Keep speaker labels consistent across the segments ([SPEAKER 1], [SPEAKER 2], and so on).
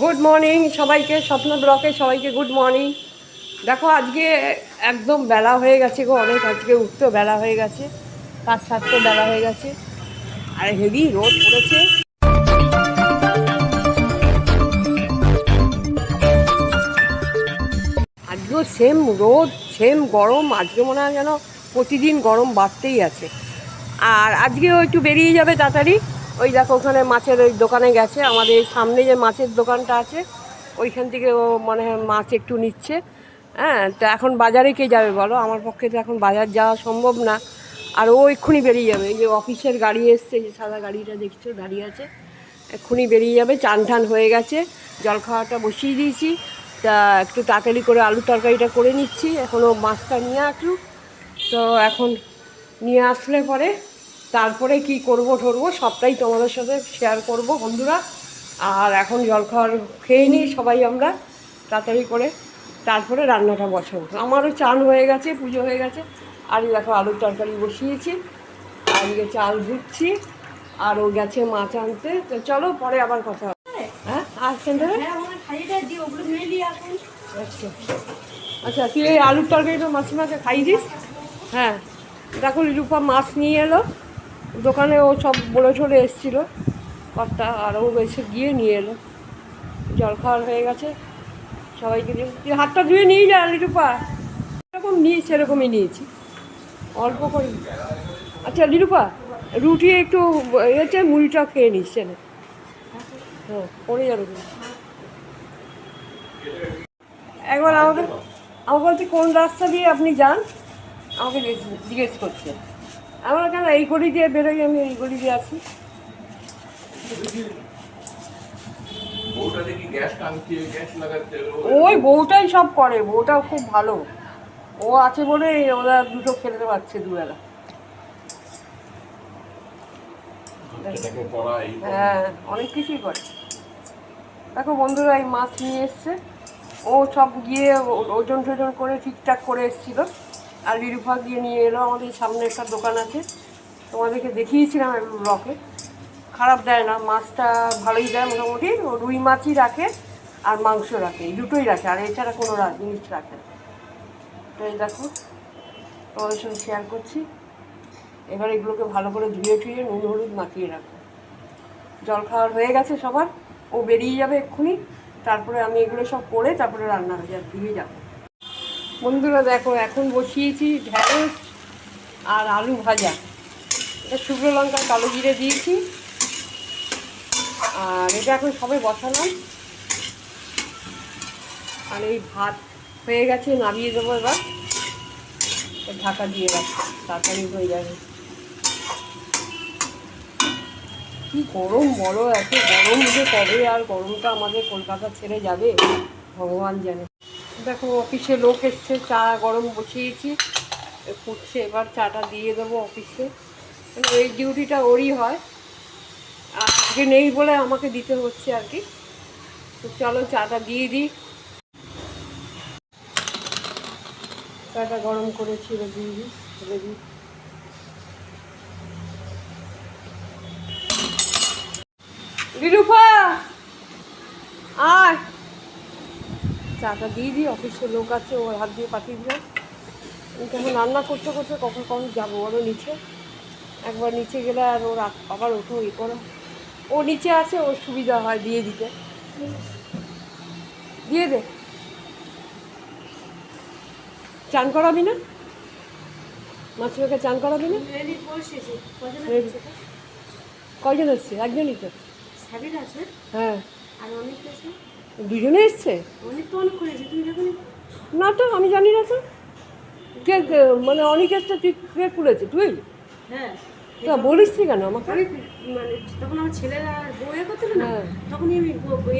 [SPEAKER 1] Good morning সবাইকে, স্বপ্ন ব্লকে সবাইকে গুড মর্নিং দেখো, আজকে একদম বেলা হয়ে গেছে গো, অনেক আজকে উঠতেও বেলা হয়ে গেছে, কাজ সারতেও বেলা হয়ে গেছে, আর হেভি রোদ পড়েছে। আজকেও সেম রোদ সেম গরম, আজকে মনে হয় যেন প্রতিদিন গরম বাড়তেই আছে। আর আজকেও একটু বেরিয়ে যাবে তাড়াতাড়ি। ওই দেখো ওখানে মাছের ওই দোকানে গেছে, আমাদের এই সামনে যে মাছের দোকানটা আছে, ওইখান থেকে ও মানে মাছ একটু নিচ্ছে। হ্যাঁ তো এখন বাজারে কে যাবে বলো? আমার পক্ষে তো এখন বাজার যাওয়া সম্ভব না। আর ও এক্ষুনি বেরিয়ে যাবে। এই যে অফিসের গাড়ি এসছে যে সাদা গাড়িটা দেখছ, দাঁড়িয়ে আছে। এক্ষুনি বেরিয়ে যাবে চান টান হয়ে গেছে। জল খাওয়াটা বসিয়ে দিয়েছি। তা একটু তাড়াতাড়ি করে আলু তরকারিটা করে নিচ্ছি। এখনও মাছটা নিয়ে আসুক। তো এখন নিয়ে আসলে পরে তারপরে কি করব ঠরবো সবটাই তোমাদের সাথে শেয়ার করব বন্ধুরা। আর এখন জলখাবার খেয়ে নিই সবাই আমরা তাড়াতাড়ি করে। তারপরে রান্নাটা বসাবো। আমারও চান হয়ে গেছে পুজো হয়ে গেছে। আর দেখো আলুর তরকারি বসিয়েছি। আর এদিকে চাল ধুচ্ছি আর ও গেছে মাছ আনতে। তো চলো পরে আবার কথা হবে। হ্যাঁ আসছেন ধরে আচ্ছা। আচ্ছা তুই এই আলুর তরকারিটা মাসিমাকে খাইয়ে দিস হ্যাঁ। দেখো রূপা মাছ নিয়ে এলো। দোকানে ও সব বলে চলে এসেছিল। কর্তা আর ও এসে গিয়ে নিয়ে এলো। জল খাওয়ার হয়ে গেছে। সবাইকে দিয়ে তুই হাতটা ধুয়ে নিয়ে যা লিরুপা এরকম নিয়ে সেরকমই নিয়েছি। অল্প করে আচ্ছা লিরুপা রুটি একটু এতে মুড়িটা খেয়ে নিস না হ্যাঁ পড়ে যাবে একবার আমাকে আমাকে বলছে, কোন রাস্তা দিয়ে আপনি যান? আমাকে জিজ্ঞেস- জিজ্ঞেস করছে। আমরা কেন এই গলি দিয়ে বেরোই আমি এই গলি দিয়ে আসি
[SPEAKER 2] লাগাচ্ছে
[SPEAKER 1] ওই বউটাই সব করে বউটা খুব ভালো। ও আছে বলে ওরা দুটো খেলতে পারছে দুবেলা। হ্যাঁ অনেক কিছুই করে। দেখো বন্ধুরা এই মাছ নিয়ে এসছে। ও সব গিয়ে ওজন টোজন করে ঠিকঠাক করে এসেছিল। আর লিরুফা গিয়ে নিয়ে এলো, আমাদের সামনে একটা দোকান আছে। তোমাদেরকে দেখিয়েছিলাম ব্লকে খারাপ দেয় না, মাছটা ভালোই দেয় মোটামুটি। ও রুই মাছই রাখে আর মাংস রাখে, এই দুটোই রাখে, আর এছাড়া কোনো জিনিস রাখে না। তো এই দেখো, তোমাদের সঙ্গে শেয়ার করছি। এবার এগুলোকে ভালো করে ধুয়ে টুয়ে নুন, হলুদ মাখিয়ে রাখব জল খাওয়ার হয়ে গেছে সবার, ও বেরিয়ে যাবে এক্ষুনি। তারপরে আমি এগুলো সব করে তারপরে রান্না হয়ে যাবে দিয়ে যাব। বন্ধুরা দেখো, এখন বসিয়েছি ঢ্যাঁড়স আর আলু ভাজা। এটা শুকনো লঙ্কা, কালো জিরে দিয়েছি। আর এটা এখন সবে বসালাম। আর এই ভাত হয়ে গেছে, নামিয়ে দেবো এবার। ঢাকা দিয়ে রাখব তাড়াতাড়ি হয়ে যাবে। কি গরম বড় এত গরম যে কবে আর গরমটা আমাদের কলকাতা ছেড়ে যাবে? ভগবান জানে। দেখো অফিসে লোক এসছে, চা গরম বসিয়েছি। ফুটছে, এবার চাটা দিয়ে দেবো অফিসে এই ডিউটিটা ওরই হয়। আজকে নেই বলে আমাকে দিতে হচ্ছে আর কি। তো চলো, চাটা দিয়ে দিই। চাটা গরম করেছি, এবার দিয়ে দিই ঢেলে দিই। বিরূপা, আয়। চাটা দিয়ে দিই অফিসের লোক আছে ওর হাত দিয়ে পাঠিয়ে দিও আমি তখন রান্না করতে করতে কখন কখন যাব ওরও নিচে? একবার নিচে গেলে আর ওর আবার ওঠো ই করো। ও নিচে আছে ওর সুবিধা হয় দিয়ে দিতে। দিয়ে দে। চান করাবি না? মাছটাকে চান করাবি না? কয়জন এসছে একজনই তো।
[SPEAKER 3] আছে?
[SPEAKER 1] হ্যাঁ।
[SPEAKER 3] আর অনেক আছে?
[SPEAKER 1] দুজনে এসছে? না তো আমি জানি না তো। কে মানে অনেক এসছে তুই কে খুলেছে? তুই?
[SPEAKER 3] হ্যাঁ।
[SPEAKER 1] তা বলিস নি কেন আমাকে?
[SPEAKER 3] আমি মানে তখন আমার ছেলেরা বইয়ে করতে না। তখনই আমি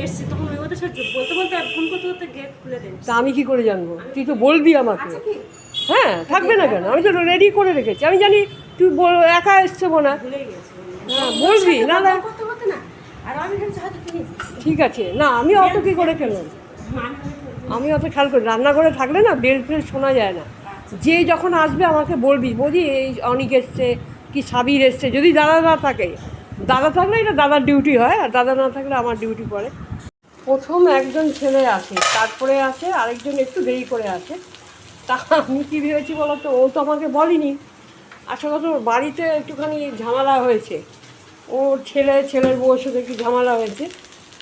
[SPEAKER 3] এসছি তখন ওই সাথে বলতে বলতে ফোন করতে করতে গেট খুলে দেন
[SPEAKER 1] তা আমি কি করে জানব? তুই তো বলবি আমাকে।
[SPEAKER 3] আচ্ছা
[SPEAKER 1] হ্যাঁ থাকবে না কেন? আমি তো রেডি করে রেখেছি। আমি জানি তুই একা এসছে হয়। হ্যাঁ বলবি না না। ঠিক আছে। না, আমি অত কি করে খেলাম
[SPEAKER 3] আমি
[SPEAKER 1] অত খেয়াল করি রান্নাঘরে থাকলে না বেল ফেল শোনা যায় না। যে যখন আসবে আমাকে বলবি বলি এই অনিক এসছে, কি সাবির এসছে? যদি দাদা না থাকে। দাদা থাকলে এটা দাদার ডিউটি হয়, আর দাদা না থাকলে আমার ডিউটি পড়ে। প্রথম একজন ছেলে আসে, তারপরে আসে, আরেকজন একটু দেরি করে আসে। তা আমি কী ভেবেছি বলো তো ও তো আমাকে বলেনি। আসলে তো বাড়িতে একটুখানি ঝামেলা হয়েছে। ওর ছেলে, ছেলের বউয়ের সাথে একটু ঝামেলা হয়েছে।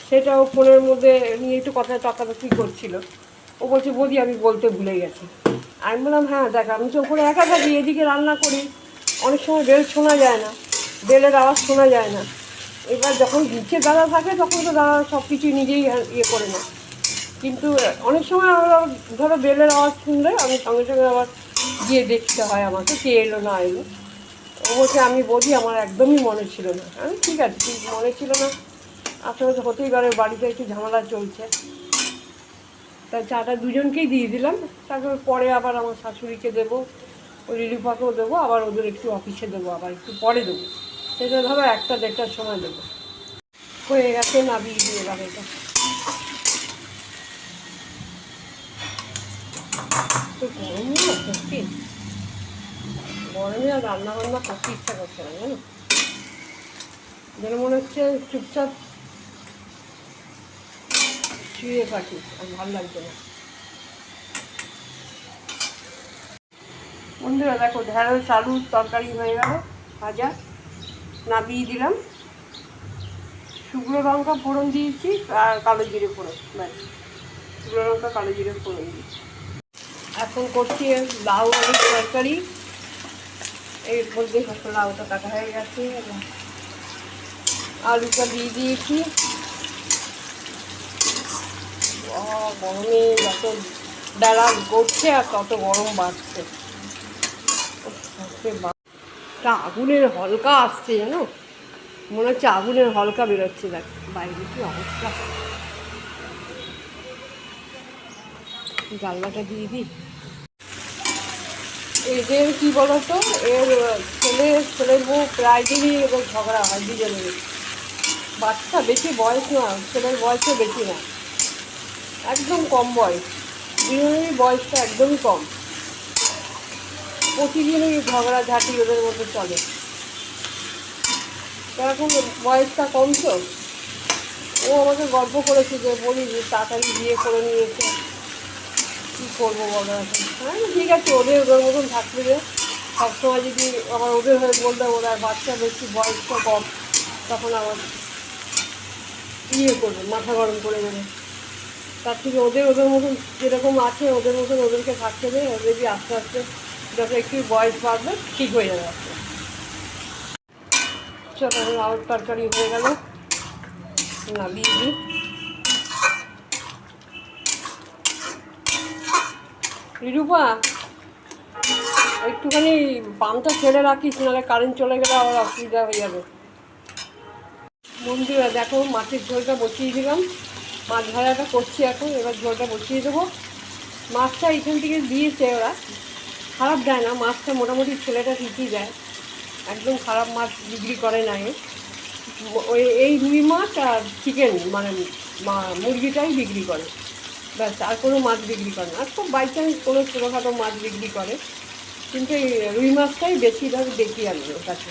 [SPEAKER 1] সেটা ও ফোনের মধ্যে নিয়ে একটু কথা টাকাটাকি করছিল। ও বলছে, বৌদি, আমি বলতে ভুলে গেছি। আমি বললাম হ্যাঁ দেখ, আমি তো ওপরে একা থাকি, এদিকে রান্না করি। অনেক সময় বেল শোনা যায় না, বেলের আওয়াজ শোনা যায় না। এবার যখন নিচে দাদা থাকে, তখন তো দাদা সব কিছু নিজেই ইয়ে করে নেয়। কিন্তু অনেক সময় আমরা ধরো বেলের আওয়াজ শুনলে, আমি সঙ্গে সঙ্গে আবার গিয়ে দেখতে হয় আমাকে, কে এলো, না এলো। বলছে, আমি বলি আমার একদমই মনে ছিল না। আমি, ঠিক আছে, ঠিক, মনে ছিল না। আসলে তো হতেই পারে বাড়িতে একটু ঝামেলা চলছে। তাই চাটা দুজনকেই দিয়ে দিলাম। তারপর পরে আবার আমার শাশুড়িকে দেবো, ওই রিলিফাকেও দেবো, আবার ওদের একটু অফিসে দেবো, আবার একটু পরে দেবো। সেটা ধরো একটা দেড়টার সময় দেবো। হয়ে গেছে নাবিয়ে দিয়ে এবার এটা। তো গরমে আর রান্না বান্না করতে ইচ্ছা করছে না, জানো? যেন মনে হচ্ছে চুপচাপ শুয়ে থাকি, আর ভালো লাগছে না। বন্ধুরা, দেখো, ঢেঁড়স আলুর তরকারি হয়ে গেল, ভাজা। নাবিয়ে দিলাম। শুকনো লঙ্কা ফোড়ন দিয়েছি, আর কালো জিরে ফোড়ন, ব্যাস। শুকনো লঙ্কা, কালো জিরে ফোড়ন দিয়েছি। এখন করছি লাউ আলুর তরকারি। এর মধ্যে সব লাউটা কাটা হয়ে গেছে আলুটা দিয়ে দিয়েছি। গরমে যত বেলা গড়ছে আর তত গরম বাড়ছে। বাপরে আগুনের হলকা আসছে জানো? মনে হচ্ছে আগুনের হলকা বেরোচ্ছে, দেখ, বাইরে কি অবস্থা। জানলাটা দিয়ে দিই। এদের কি বলতো? এর ছেলে ছেলের বউ প্রায় দিনই এবার ঝগড়া হয় দুজনের বাচ্চা বেশি বয়স না, ছেলের বয়সও বেশি না। একদম কম বয়স। দুজনেরই বয়সটা একদমই কম। প্রতিদিনই ঝগড়া ঝাঁটি ওদের মধ্যে চলে। এখন বয়সটা কম তো। ও আমাকে গল্প করেছে যে বলি যে তাড়াতাড়ি বিয়ে করে নিয়েছে। কী করব বলো এখন? হ্যাঁ ঠিক আছে, ওদের ওদের মতন থাকবে যে। সবসময় যদি আবার ওদের হয়ে বলতে ওরা বাচ্চা বেশি বয়সটা কম, তখন আবার ইয়ে করবে, মাথা গরম করে দেবে। তার থেকে ওদের ওদের মতন যেরকম আছে, ওদের মতন ওদেরকে থাকতে দেবে ওদেরকে আস্তে আস্তে যত একটু বয়স বাড়বে, ঠিক হয়ে যাবে আস্তে। চলো আলুর তরকারি হয়ে গেল। নামিয়ে দিই। রিরুপা, একটুখানি পাম্পটা ছেড়ে রাখিস, নাহলে কারেন্ট চলে গেলে আবার অসুবিধা হয়ে যাবে। বন্ধুরা দেখো মাছের ঝোলটা বসিয়ে দিলাম। মাছ ভাজাটা করছি এখন, এবার ঝোলটা বসিয়ে দেবো। মাছটা এখান থেকে দিয়েছে ওরা। খারাপ দেয় না, মাছটা মোটামুটি ছেলেটা ঠিকই দেয়। একদম খারাপ মাছ বিক্রি করে না ওই এই রুই মাছ আর চিকেন মানে মুরগিটাই বিক্রি করে। ব্যাস, আর কোনো মাছ বিক্রি করে না। আর খুব বাই চান্স কোনো ছোটোখাটো মাছ বিক্রি করে। কিন্তু এই রুই মাছটাই বেশিরভাগ দেখি আমি ওর কাছে।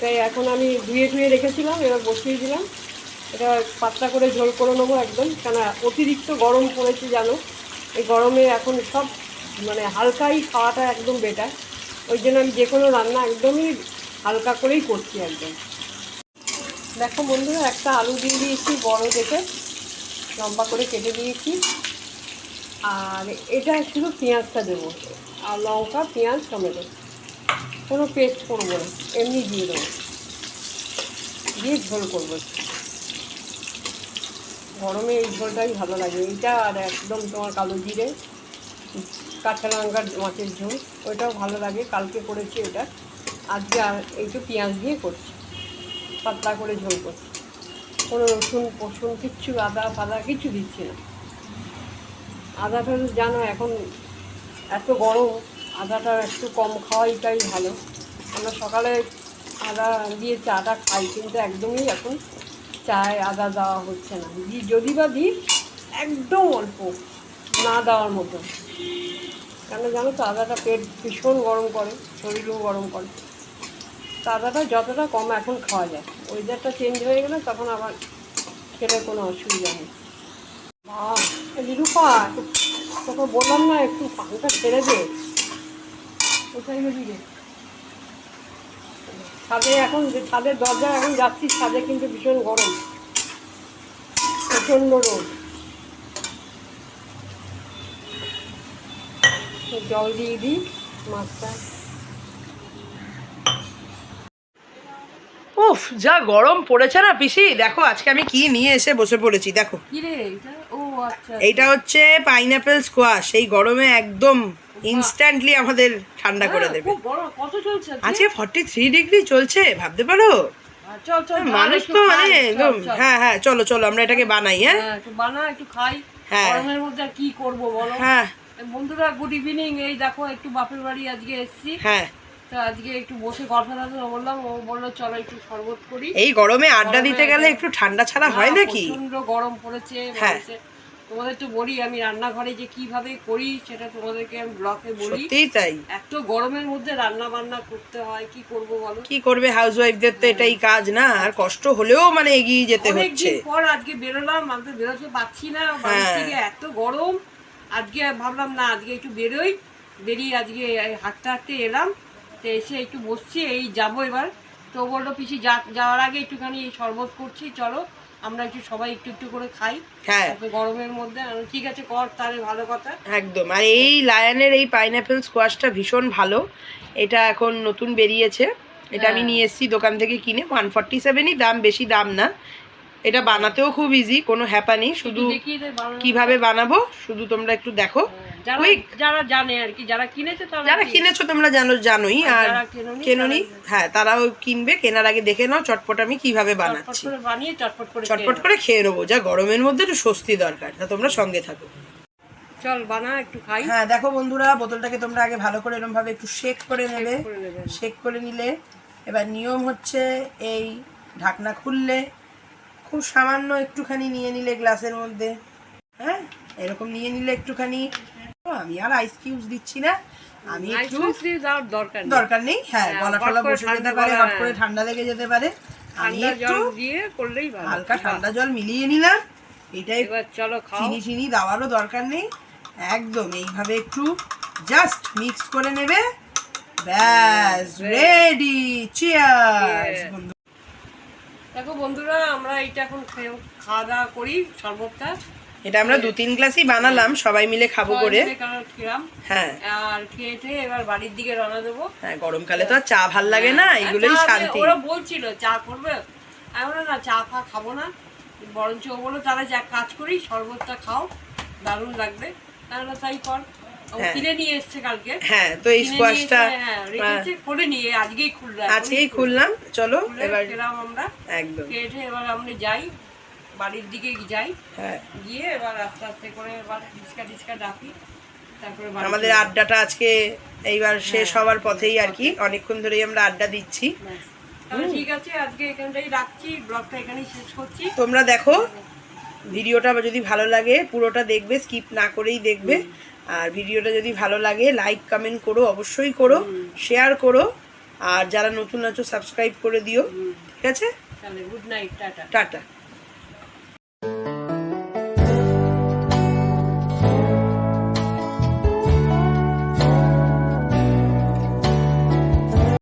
[SPEAKER 1] তাই এখন আমি ধুয়ে ধুয়ে রেখেছিলাম, এবার বসিয়ে দিলাম। এটা পাতলা করে ঝোল করে নেব একদম, কেন অতিরিক্ত গরম পড়েছে জানো? এই গরমে এখন সব মানে হালকাই খাওয়াটা একদম বেটার ওই জন্য আমি যে কোনো রান্না একদমই হালকা করেই করছি একদম। দেখো বন্ধুরা, একটা আলু দিয়ে দিয়েছি বড় দেখে। লম্বা করে কেটে দিয়েছি। আর এটা শুধু পেঁয়াজটা দেবো। আর লঙ্কা, পেঁয়াজ, টমেটো। কোনো পেস্ট করব না, এমনি দিয়ে দেবো। দিয়ে ঝোল করব গরমে এই ঝোলটাই ভালো লাগে। এইটা আর একদম তোমার কালো জিরে, কাঁচা লঙ্কার মাছের ঝোল, ওইটাও ভালো লাগে। কালকে করেছি ওটা আজকে আর এইটু পেঁয়াজ দিয়ে করছি। পাতলা করে ঝোল করছি। কোনো রসুন ফসুন কিচ্ছু, আদা ফাদা কিচ্ছু দিচ্ছি না। আদাটা তো জানো, এখন এত গরম, আদাটা একটু কম খাওয়াইটাই ভালো। আমরা সকালে আদা দিয়ে চাটা খাই, কিন্তু একদমই এখন চায় আদা দেওয়া হচ্ছে না। যদি বা দিই, একদম অল্প, না দেওয়ার মতো। কেন জানো তো, আদাটা পেট ভীষণ গরম করে, শরীরও গরম করে। তো যতটা কম এখন খাওয়া যায়। ওয়েদারটা চেঞ্জ হয়ে গেলে তখন আবার খেলে কোনো অসুবিধা নেই। নিরূপা তোকে বললাম না একটু পাখাটা ছেড়ে দে। কোথায় গেলি রে? ছাদে এখন ছাদের দরজা এখন যাচ্ছি, ছাদে কিন্তু ভীষণ গরম। প্রচণ্ড রোদ। জল দিয়ে দিই, মাছটা
[SPEAKER 4] উফ যা গরম পড়েছে না পিসি। দেখো আজকে আমি কি নিয়ে এসে বসে পড়েছি দেখো।
[SPEAKER 1] আচ্ছা।
[SPEAKER 4] এইটা হচ্ছে পাইনাপেল স্কোয়াশ এই গরমে একদম ইনস্ট্যান্টলি আমাদের ঠান্ডা করে
[SPEAKER 1] হ্যাঁ,
[SPEAKER 4] দেবে।
[SPEAKER 1] আজকে?
[SPEAKER 4] ফর্টি থ্রি ডিগ্রি চলছে ভাবতে পারো?
[SPEAKER 1] হ্যাঁ, তাহলে
[SPEAKER 4] মানুষ তো মানে একদম হ্যাঁ হ্যাঁ চলো চলো আমরা এটাকে বানাই হ্যাঁ?
[SPEAKER 1] হ্যাঁ বানা একটু খাই।
[SPEAKER 4] হ্যাঁ।
[SPEAKER 1] গরমের মধ্যে কি করব বলো?
[SPEAKER 4] হ্যাঁ।
[SPEAKER 1] বন্ধুরা গুড ইভিনিং এই দেখো একটু বাপের বাড়ি আজকে এসেছি।
[SPEAKER 4] হ্যাঁ।
[SPEAKER 1] তো আজকে একটু বসে গল্প টল্প বললাম ও বলল চলো একটু শরবত করি।
[SPEAKER 4] এই গরমে আড্ডা দিতে গেলে একটু ঠান্ডা ছাড়া হয় নাকি?
[SPEAKER 1] প্রচণ্ড গরম পড়েছে
[SPEAKER 4] হ্যাঁ।
[SPEAKER 1] তোমাদের তো বলি আমি রান্নাঘরে যে কীভাবে করি সেটা তোমাদেরকে আমি ব্লকে বলি।
[SPEAKER 4] তাই।
[SPEAKER 1] এত গরমের মধ্যে রান্না বান্না করতে হয় কি করব বলো?
[SPEAKER 4] কি করবে হাউস ওয়াইফদের তো এটাই কাজ না আর কষ্ট হলেও মানে এগিয়ে যেতে হচ্ছে।
[SPEAKER 1] পর আজকে বেরোলাম আমি তো বেরোতে পারছি না বাড়ি
[SPEAKER 4] হ্যাঁ।
[SPEAKER 1] থেকে এত গরম। আজকে ভাবলাম না আজকে একটু বেরোই। বেরিয়ে আজকে হাঁটতে হাঁটতে এলাম। তো এসে একটু বসছি এই যাব এবার। তো বলল পিসি যা- যাওয়ার আগে একটুখানি এই শরবত করছি চলো। আমরা একটু সবাই একটু একটু করে খাই।
[SPEAKER 4] হ্যাঁ।
[SPEAKER 1] গরমের মধ্যে। ঠিক আছে কর তাহলে ভালো কথা।
[SPEAKER 4] একদম। আর এই লায়নের এই পাইনাপেল স্কোয়াশটা ভীষণ ভালো। এটা এখন নতুন বেরিয়েছে। এটা আমি
[SPEAKER 1] হ্যাঁ।
[SPEAKER 4] নিয়ে এসেছি দোকান থেকে কিনে। ওয়ান ফর্টি সেভেনই দাম বেশি দাম না। এটা বানাতেও খুব ইজি কোনো হ্যাপা নেই শুধু। কীভাবে বানাবো শুধু তোমরা একটু দেখো।
[SPEAKER 1] যারা জানে আর কি যারা কিনেছে
[SPEAKER 4] যারা কিনেছো তোমরা জানো জানোই।
[SPEAKER 1] আর কেননি
[SPEAKER 4] হ্যাঁ তারাও কিনবে কেনার আগে দেখে নাও চটপট আমি কীভাবে
[SPEAKER 1] চটপট
[SPEAKER 4] বানাচ্ছি।
[SPEAKER 1] বানিয়ে চটপট করে
[SPEAKER 4] চটপট করে খেয়ে নেব যা গরমের মধ্যে একটু স্বস্তি দরকার তা তোমরা সঙ্গে থাকো।
[SPEAKER 1] চল বানা একটু খাই।
[SPEAKER 4] হ্যাঁ দেখো বন্ধুরা বোতলটাকে তোমরা আগে ভালো করে এরকম ভাবে একটু শেক করে নেবে। শেক করে নিলে এবার নিয়ম হচ্ছে এই ঢাকনা খুললে খুব সামান্য একটুখানি নিয়ে নিলে গ্লাসের মধ্যে। হ্যাঁ? এরকম নিয়ে নিলে একটুখানি। আমি আর আইস কিউবস দিচ্ছি না। আমি একটু
[SPEAKER 1] দরকার নেই।
[SPEAKER 4] দরকার নেই। হ্যাঁ
[SPEAKER 1] হ্যাঁ,
[SPEAKER 4] গলা টলা বসে যেতে পারে হট করে ঠান্ডা লেগে যেতে পারে। আমি একটু
[SPEAKER 1] দিয়ে করলেই ভালো।
[SPEAKER 4] হালকা ঠান্ডা জল মিলিয়ে নিলাম। এটাই
[SPEAKER 1] এবার চলো
[SPEAKER 4] চিনি চিনি দেওয়ারও দরকার নেই। একদম এইভাবে একটু জাস্ট মিক্স করে নেবে। ব্যাস রেডি চিয়ার্স
[SPEAKER 1] Yeah.
[SPEAKER 4] বন্ধু
[SPEAKER 1] দেখো বন্ধুরা আমরা এইটা এখন খাওয়া দাওয়া করি শরবতটা
[SPEAKER 4] এটা আমরা দু তিন গ্লাসই বানালাম সবাই মিলে খাব করে। হ্যাঁ।
[SPEAKER 1] আর খেয়ে টেয়ে এবার বাড়ির দিকে রওনা দেবো।
[SPEAKER 4] হ্যাঁ গরমকালে তো আর চা ভালো লাগে না এগুলোই
[SPEAKER 1] চা
[SPEAKER 4] শান্তি।
[SPEAKER 1] ওরা বলছিল চা করবে? আমি বললাম না চা ফা খাব না। বরঞ্চ ও বলল তাহলে যা কাজ করি শরবতটা খাও দারুণ লাগবে। তাহলে তাই কর।
[SPEAKER 4] হ্যাঁ। হ্যাঁ তো এই স্কোয়াশটা
[SPEAKER 1] এসে, হ্যাঁ রেখেছে করে নিয়ে আজকেই খুললো
[SPEAKER 4] আজকেই খুললাম চলো এবার
[SPEAKER 1] আমরা।
[SPEAKER 4] একদম।
[SPEAKER 1] এবার আমরা যাই বাড়ির দিকে যাই।
[SPEAKER 4] হ্যাঁ।
[SPEAKER 1] গিয়ে এবার আস্তে আস্তে করে এবার টিক্সা ডাকি
[SPEAKER 4] আমাদের আড্ডাটা আজকে এইবার শেষ। হওয়ার পথেই আর কি অনেকক্ষণ ধরেই আমরা আড্ডা দিচ্ছি।
[SPEAKER 1] ঠিক আছে আজকে এখানটাই রাখছি ব্লগটা এখানেই শেষ করছি।
[SPEAKER 4] তোমরা দেখো ভিডিওটা যদি ভালো লাগে পুরোটা দেখবে স্কিপ না করেই দেখবে। আর ভিডিওটা যদি ভালো লাগে লাইক কমেন্ট করো অবশ্যই করো শেয়ার করো আর যারা নতুন আছো সাবস্ক্রাইব করে দিও ঠিক আছে?
[SPEAKER 1] তাহলে গুড নাইট টাটা।
[SPEAKER 4] টাটা।